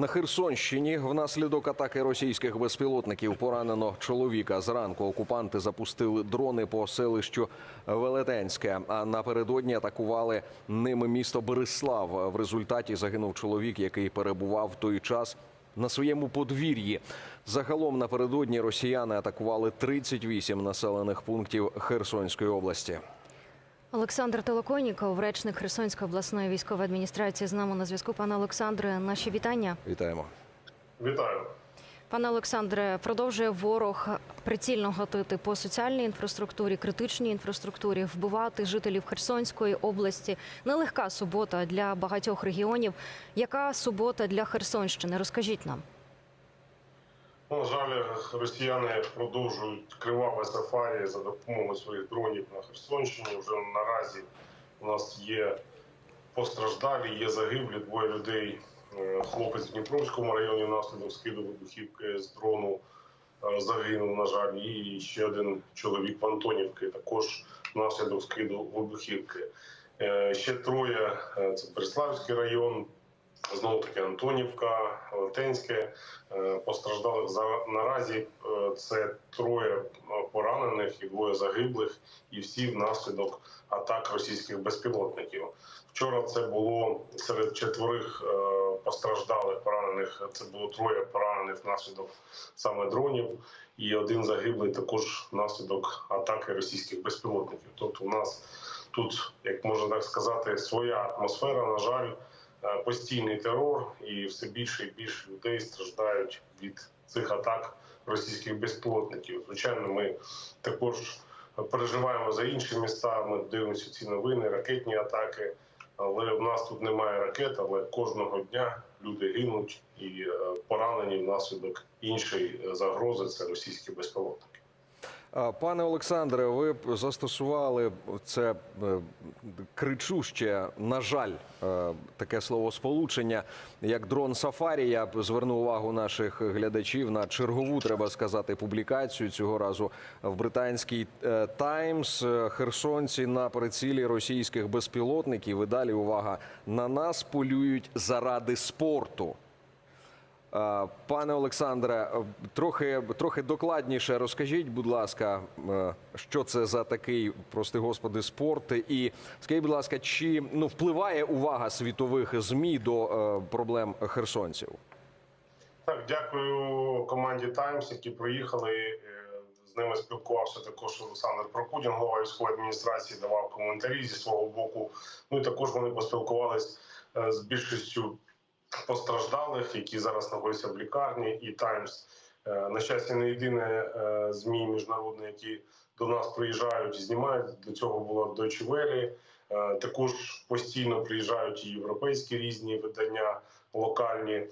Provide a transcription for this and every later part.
На Херсонщині внаслідок атаки російських безпілотників поранено чоловіка. Зранку окупанти запустили дрони по селищу Велетенське. А напередодні атакували ними місто Береслав. В результаті загинув чоловік, який перебував в той час на своєму подвір'ї. Загалом напередодні росіяни атакували 38 населених пунктів Херсонської області. Олександр Толоконіков, речник Херсонської обласної військової адміністрації, з нами на зв'язку. Пане Олександре, наші вітання. Вітаємо. Вітаю. Пане Олександре, продовжує ворог прицільно гатити по соціальній інфраструктурі, критичній інфраструктурі, вбивати жителів Херсонської області. Нелегка субота для багатьох регіонів. Яка субота для Херсонщини? Розкажіть нам. Ну, на жаль, росіяни продовжують криваве сафарі за допомогою своїх дронів на Херсонщині. Вже наразі у нас є постраждалі, є загиблі двоє людей. Е, Хлопець в Дніпровському районі внаслідок скиду вибухівки з дрону е, загинув, на жаль, і ще один чоловік в Антонівки також внаслідок скиду вибухівки. Е, Ще троє це Береславський район, знову таки Антонівка, Летенське. Е, Постраждалих за наразі е, це троє е, поранених і двоє загиблих, і всі внаслідок атак російських безпілотників. Вчора це було серед четверих постраждалих поранених. Це було троє поранених внаслідок саме дронів, і один загиблий також внаслідок атаки російських безпілотників. Тобто, у нас тут, як можна так сказати, своя атмосфера. На жаль, постійний терор, і все більше і більше людей страждають від цих атак російських безпілотників. Звичайно, ми також переживаємо за інші міста. Ми дивимося ці новини, ракетні атаки. Але в нас тут немає ракет, але кожного дня люди гинуть і е, поранені внаслідок іншої е, загрози це російські безпілотники. Пане Олександре, ви застосували це е, кричуще, на жаль, е, таке словосполучення, як дрон Сафарі. Я б звернув увагу наших глядачів на чергову, треба сказати, публікацію цього разу в британській Таймс. Е, Херсонці на прицілі російських безпілотників. І далі увага на нас полюють заради спорту. Е, Пане Олександре, е, трохи, трохи докладніше розкажіть, будь ласка, е, що це за такий, прости господи, спорт, і скажіть, будь ласка, чи ну впливає увага світових змі до проблем херсонців? Так, дякую команді Таймс, які приїхали. З ними спілкувався також Олександр Прокудін, голова військової адміністрації, давав коментарі зі свого боку. Ну і також вони поспілкувались е, з більшістю постраждалих, які зараз знаходяться в лікарні. І Таймс Е, на щастя, не єдине е, змі міжнародне, які до нас приїжджають і знімають. До цього було Deutsche Welle. Е, Також постійно приїжджають і європейські різні видання локальні.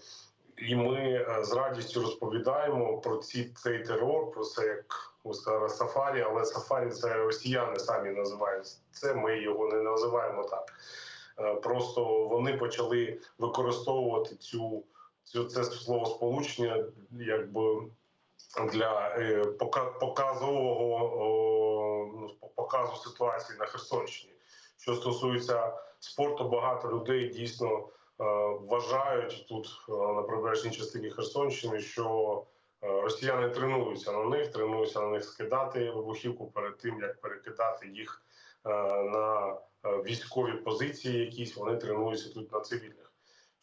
І ми з радістю розповідаємо про ці цей терор, про це як ви сказали, сафарі, але сафарі це росіяни самі називають це. Ми його не називаємо так. Е, Просто вони почали використовувати цю, цю це словосполучення, якби для е, показового ну, показу ситуації на Херсонщині. Що стосується спорту, багато людей дійсно е, вважають тут е, на прибережній частині Херсонщини, що росіяни тренуються на них, тренуються на них скидати вибухівку перед тим, як перекидати їх на е, військові позиції. Якісь вони тренуються тут на цивільних.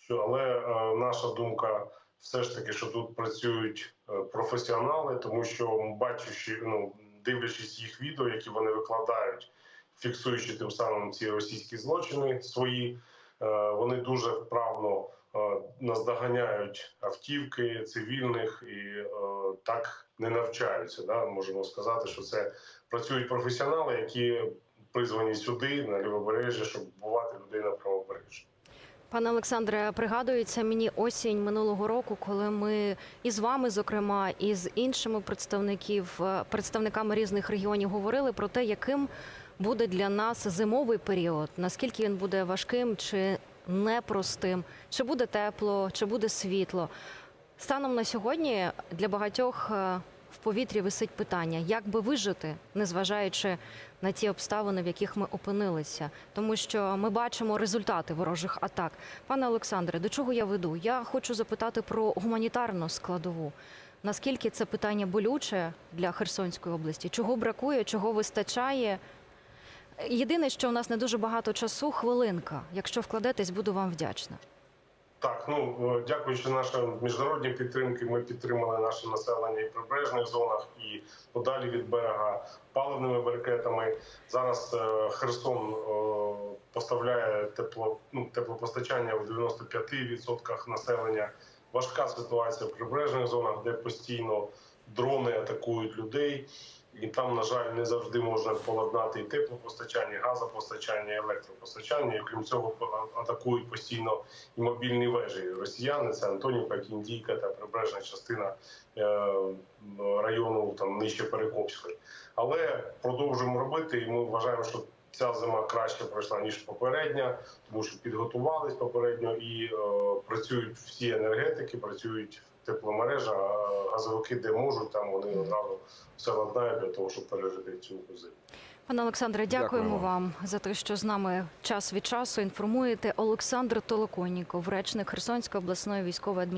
Але е, наша думка все ж таки, що тут працюють е, професіонали, тому що бачучи, ну дивлячись їх відео, які вони викладають, фіксуючи тим самим ці російські злочини свої, е, вони дуже вправно е, наздоганяють автівки цивільних і е, так не навчаються. Да? Можемо сказати, що це працюють професіонали, які призвані сюди на лівобережжя, щоб вбивати людей на правобережжі. Пане Олександре, пригадується мені осінь минулого року, коли ми і з вами, зокрема, і з іншими представників, е, представниками різних регіонів говорили про те, яким буде для нас зимовий період, наскільки він буде важким чи непростим, чи буде тепло, чи буде світло. Станом на сьогодні для багатьох е, в повітрі висить питання, як би вижити, незважаючи на ті обставини, в яких ми опинилися, тому що ми бачимо результати ворожих атак. Пане Олександре, до чого я веду? Я хочу запитати про гуманітарну складову. Наскільки це питання болюче для Херсонської області? Чого бракує, чого вистачає? Єдине, що у нас не дуже багато часу, хвилинка. Якщо вкладетесь, буду вам вдячна. Так, ну е, дякуючи нашій міжнародній підтримки, ми підтримали наше населення і в прибережних зонах, і подалі від берега паливними брикетами. Зараз е, Херсон е, поставляє тепло, ну, теплопостачання в 95% населення. Важка ситуація в прибережних зонах, де постійно дрони атакують людей. І там, на жаль, не завжди можна поладнати і теплопостачання, і газопостачання, і електропостачання. І крім цього, атакують постійно і мобільні вежі. Росіяни це Антонівка, Кіндійка та прибережна частина е, району там нижче Перекопської. Але продовжуємо робити, і ми вважаємо, що ця зима краще пройшла ніж попередня, тому що підготувались попередньо і е, працюють всі енергетики, працюють тепломережа, а газовики, де можуть, там вони одразу все ладнають для того, щоб пережити цю зиму. Пане Олександре, дякуємо Дякуємо. вам за те, що з нами час від часу інформуєте. Олександр Толоконніков, речник Херсонської обласної військової адміністрації.